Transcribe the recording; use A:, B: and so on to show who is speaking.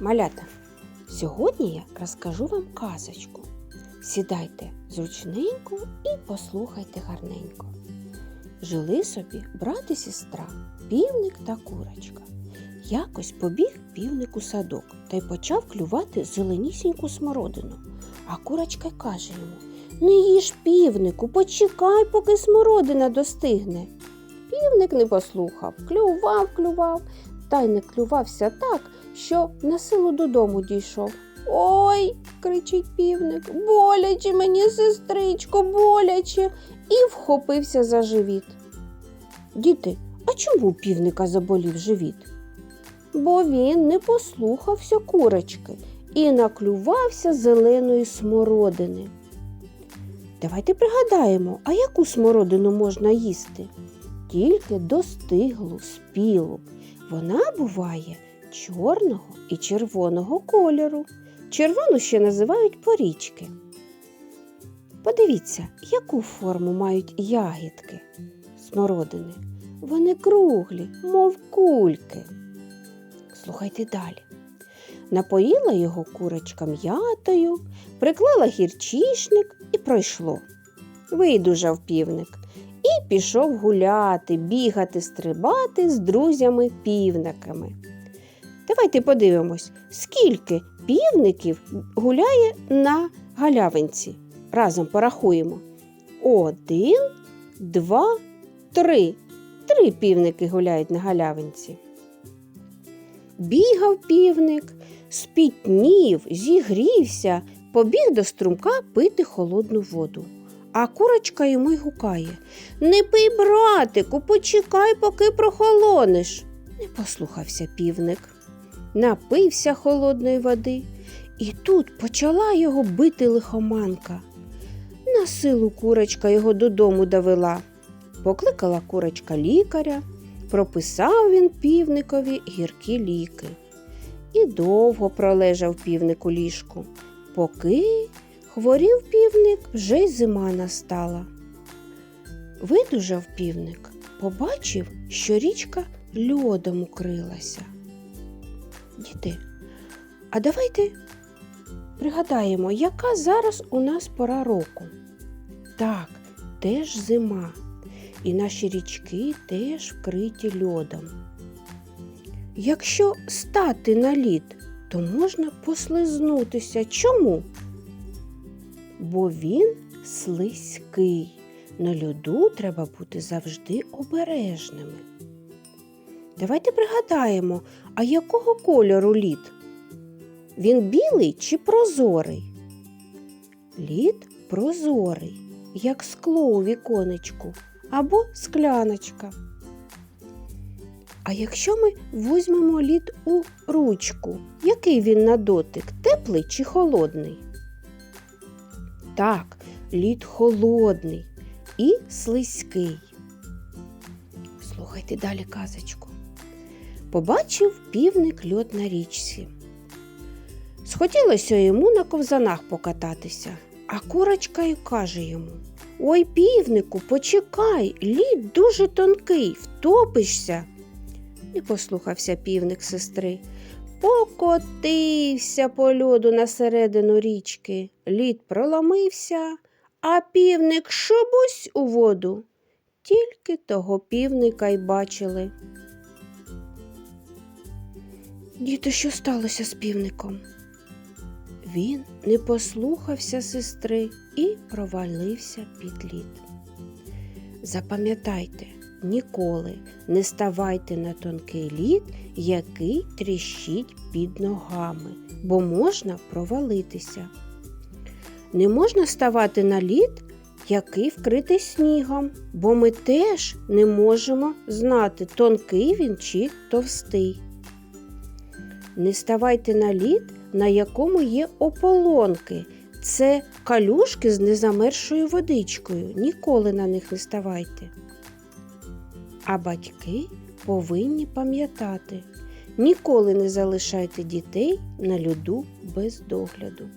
A: Малята, сьогодні я розкажу вам казочку. Сідайте зручненько і послухайте гарненько. Жили собі брат і сестра, півник та курочка. Якось побіг півник у садок та й почав клювати зеленісіньку смородину. А курочка каже йому Не їж півнику, почекай, поки смородина достигне. Півник не послухав, клював, клював, та й не клювався так, що на силу додому дійшов. Ой, кричить півник, боляче мені, сестричко, боляче, і вхопився за живіт. Діти, а чому півника заболів живіт? Бо він не послухався курочки і наклювався зеленої смородини. Давайте пригадаємо, а яку смородину можна їсти? Тільки достиглу, спілу. Вона буває чорного і червоного кольору. Червону ще називають порічки. Подивіться, яку форму мають ягідки смородини. Вони круглі, мов кульки. Слухайте далі. Напоїла його курочка м'ятою, приклала гірчишник і пройшло. Видужав півник і пішов гуляти, бігати, стрибати з друзями-півниками. Давайте подивимось, скільки півників гуляє на галявинці. Разом порахуємо. Один, два, три. Три півники гуляють на галявинці. Бігав півник, спітнів, зігрівся, побіг до струмка пити холодну воду. А курочка йому й гукає Не пий, братику, почекай, поки прохолонеш. Не послухався півник. Напився холодної води, і тут почала його бити лихоманка. На силу курочка його додому довела. Покликала курочка лікаря, прописав він півникові гіркі ліки. І довго пролежав півник у ліжку, поки хворів півник, вже й зима настала. Видужав півник, побачив, що річка льодом укрилася. Діти, а давайте пригадаємо, яка зараз у нас пора року. Так, теж зима, і наші річки теж вкриті льодом. Якщо стати на лід, то можна послизнутися. Чому? Бо він слизький. На льоду треба бути завжди обережними. Давайте пригадаємо, а якого кольору лід? Він білий чи прозорий? Лід прозорий, як скло у віконечку або скляночка. А якщо ми візьмемо лід у ручку, який він на дотик, теплий чи холодний? Так, лід холодний і слизький. Слухайте далі казочку. Побачив півник льод на річці. Схотілося йому на ковзанах покататися, а курочка й каже йому Ой, півнику, почекай, лід дуже тонкий, втопишся. Не послухався півник сестри. Покотився по льоду на середину річки. Лід проламився, а півник шобусь у воду. Тільки того півника й бачили. Діти, що сталося з півником? Він не послухався сестри і провалився під лід. Запам'ятайте, ніколи не ставайте на тонкий лід, який тріщить під ногами, бо можна провалитися. Не можна ставати на лід, який вкритий снігом, бо ми теж не можемо знати, тонкий він чи товстий. Не ставайте на лід, на якому є ополонки. Це калюшки з незамершою водичкою. Ніколи на них не ставайте. А батьки повинні пам'ятати, ніколи не залишайте дітей на льоду без догляду.